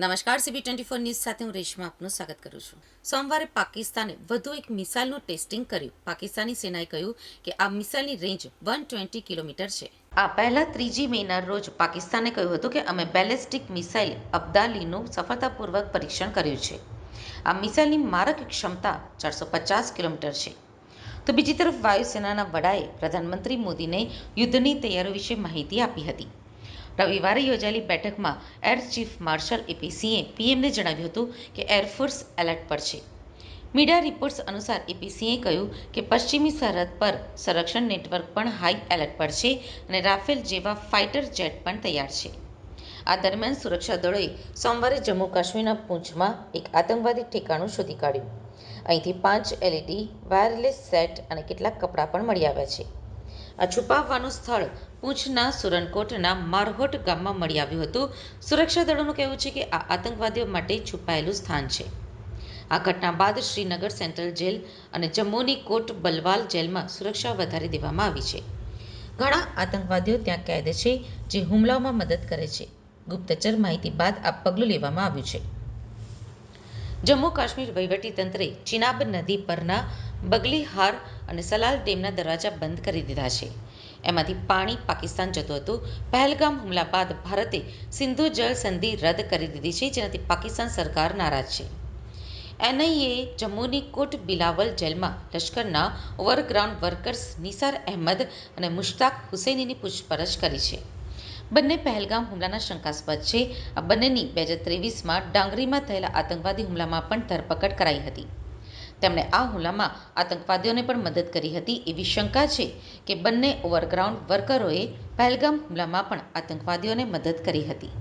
નમસ્કાર CB twenty four news સાથે હું રેશમા આપનું સ્વાગત કરું છું. સોમવારે પાકિસ્તાને વધુ એક મિસાઇલનું ટેસ્ટિંગ કર્યું. પાકિસ્તાની સેનાએ કહ્યું કે આ મિસાઇલની રેન્જ વન ટ્વેન્ટી કિલોમીટર છે. આ પહેલા ત્રીજી મેના રોજ પાકિસ્તાને કહ્યું હતું કે અમે બેલેસ્ટિક મિસાઇલ અબ્દાલીનું સફળતાપૂર્વક પરીક્ષણ કર્યું છે. આ મિસાઇલની મારક ક્ષમતા ચારસો પચાસ કિલોમીટર છે. તો બીજી તરફ વાયુસેનાના વડાએ પ્રધાનમંત્રી મોદીને યુદ્ધની તૈયારીઓ વિશે માહિતી આપી હતી. રવિવારે યોજાયેલી બેઠકમાં એર ચીફ માર્શલ એપી સિંહે પીએમને જણાવ્યું હતું કે એરફોર્સ એલર્ટ પર છે. મીડિયા રિપોર્ટ્સ અનુસાર એપીસીએ કહ્યું કે પશ્ચિમી સરહદ પર સંરક્ષણ નેટવર્ક પણ હાઈ એલર્ટ પર છે અને રાફેલ જેવા ફાઇટર જેટ પણ તૈયાર છે. આ દરમિયાન સુરક્ષા દળોએ સોમવારે જમ્મુ કાશ્મીરના પૂંછમાં એક આતંકવાદી ઠેકાણું શોધી કાઢ્યું. અહીંથી પાંચ એલઈડી વાયરલેસ સેટ અને કેટલાક કપડાં પણ મળી આવ્યા છે. આ છુપાવવાનું સ્થળ પૂંછના સુરનકોટના મારહોટ ગામમાં મળી આવ્યું હતું. સુરક્ષા દળોનું કહેવું છે કે આ આતંકવાદીઓ માટે છુપાયેલું સ્થાન છે. આ ઘટના બાદ શ્રીનગર સેન્ટ્રલ જેલ અને જમ્મુની કોટ બલવાલ જેલમાં સુરક્ષા વધારી દેવામાં આવી છે. ઘણા આતંકવાદીઓ ત્યાં કેદ છે, જે હુમલાઓમાં મદદ કરે છે. ગુપ્તચર માહિતી બાદ આ પગલું લેવામાં આવ્યું છે. જમ્મુ કાશ્મીર વહીવટીતંત્રે ચિનાબ નદી પરના બગલીહાર અને સલાલ ડેમના દરવાજા બંધ કરી દીધા છે. એમાંથી પાણી પાકિસ્તાન જતું હતું. પહેલગામ હુમલા બાદ ભારતે સિંધુ જળ સંધિ રદ કરી દીધી છે, જેનાથી પાકિસ્તાન સરકાર નારાજ છે. એનઆઈએ જમ્મુની કોટ બિલાવલ જેલમાં લશ્કરના ઓવરગ્રાઉન્ડ વર્કર્સ નિસાર અહેમદ અને મુશ્તાક હુસૈનીની પૂછપરછ કરી છે. બંને પહેલગામ હુમલાના શંકાસ્પદ છે. આ બંનેની બે હજાર ત્રેવીસમાં ડાંગરીમાં થયેલા આતંકવાદી હુમલામાં પણ ધરપકડ કરાઈ હતી. તેમણે આ હુમલામાં આતંકવાદીઓને પણ મદદ કરી હતી એવી શંકા છે કે બંને ઓવરગ્રાઉન્ડ વર્કરોએ પહેલગામ હુમલામાં પણ આતંકવાદીઓને મદદ કરી હતી.